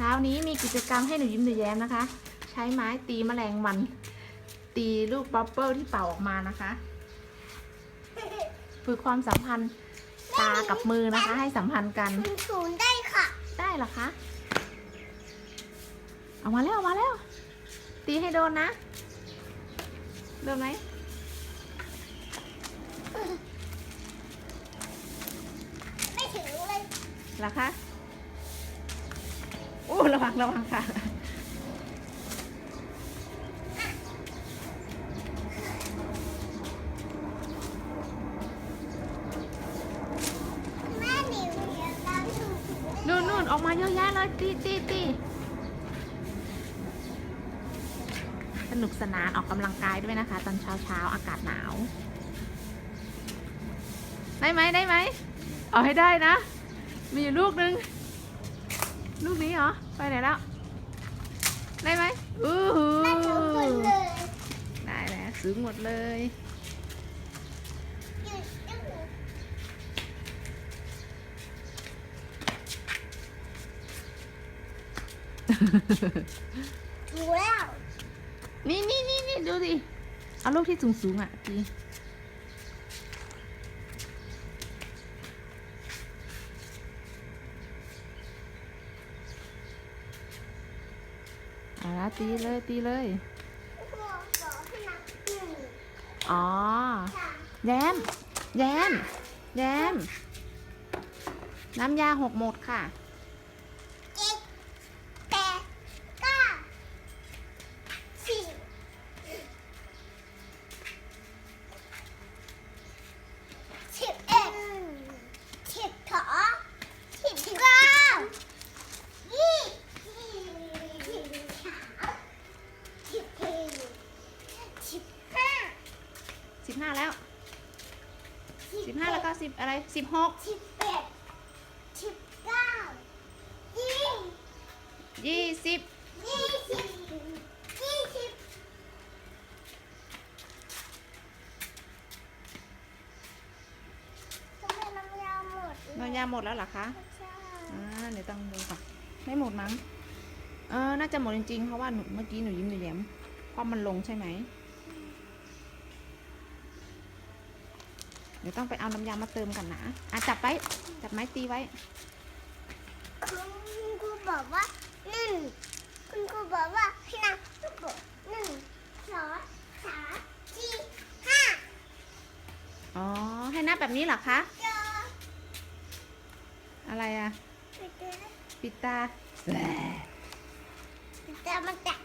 ช้านี้มีกิจกรรมให้หนูยิ้มหนูแย้มนะคะ ใช้ไม้ตีแมลงวัน ตีลูกบับเบิ้ลที่เป่าออกมานะคะฝึกความสัมพันธ์ตากับมือนะคะ ให้สัมพันธ์กันคุณศูนย์ได้ค่ะ ได้เหรอคะเอามาแล้วเอามาแล้ว ตีให้โดนนะโดนไหมไม่ถึงเลยเหรอคะโอ้ระวังระวังค่ะแม่หนิวเรียนตามถูกนู่นนู่นออกมาเยอะแยะเลยตีตีตีสนุกสนานออกกำลังกายด้วยนะคะ ตอนเช้าเช้าๆอากาศหนาว ได้ไหมได้ไหม เอาให้ได้นะ มีอยู่ลูกนึง ลูกนี้เหรอ ไปไหนแล้ว ได้ไหมอู้หูแม่ถึงคนเลยได้แล้วสูงหมดเลยหยุดหยุดถูกแล้ว นี่นี่นี่นี่ดูดิ เอาลูกที่สูงสูงๆอะดี เอาละตีเลยตีเลยครูสอนให้นับหนึ่งอ๋อสามแย้มแย้มแย้มน้ำยาหกหมดค่ะ เจ็ดแปดเก้าสิบสิบเอ็ดสิบสองสิบเก้ายี่สิบสามสิบสี่สิ บห้าสิบห้าแล้วสิบห้าแล้วก็สิบอะไรสิบหกสิบเอ็ดสิบเก้ายี่ยี่สิบยี่สิบยี่สิบทำไมน้ำยาหมดน้ำยาหมดแล้วเหรอคะใช่อ่าเดี๋ยวต้องดูก่อนไม่หมดมั้งเออน่าจะหมดจริงๆเพราะว่าหนูเมื่อกี้หนูยิ้มหนูแย้มเพราะมันลงใช่ไหม เดี๋ยวต้องไปเอาน้ำยามาเติมกันนะอะจับไว้จับไม้ตีไว้ คุณครูบอกว่าหนึ่งคุณครูบอกว่าให้นับลูกโป่งหนึ่งสองสามสี่ห้าอ๋อ ให้นับแบบนี้เหรอคะ เจออะไรอะไปเจอปิดตาแต่มันแตก